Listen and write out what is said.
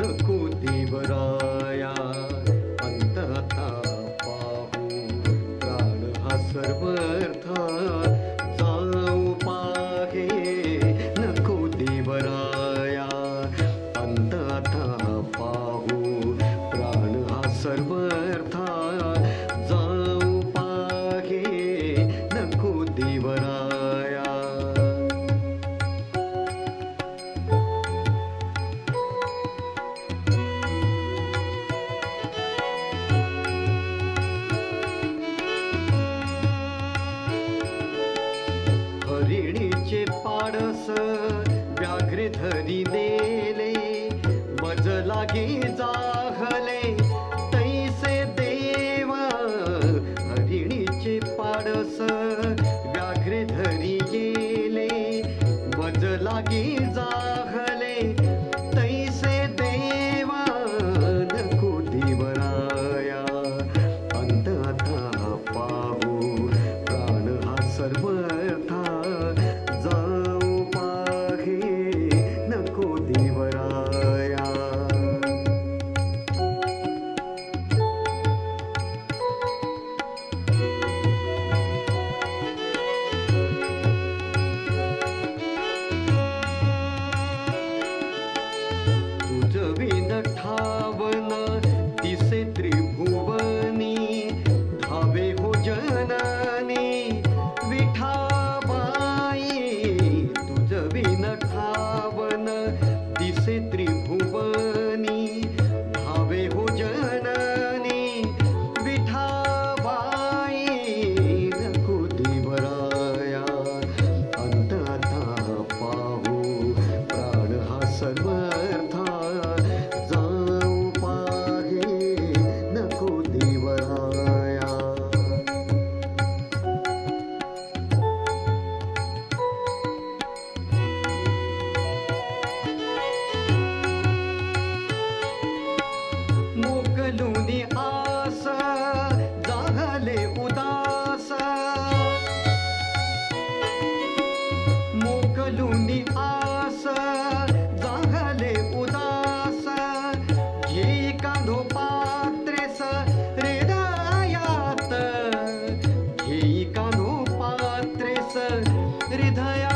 ಲಖೋ ದೇವರಾ धाडस व्याघ्र धरी नेले मज लागी जाहले तैसे देव हरिणीचे पाडस व्याघ्र धरी गेले मज लागे सर्व हृदया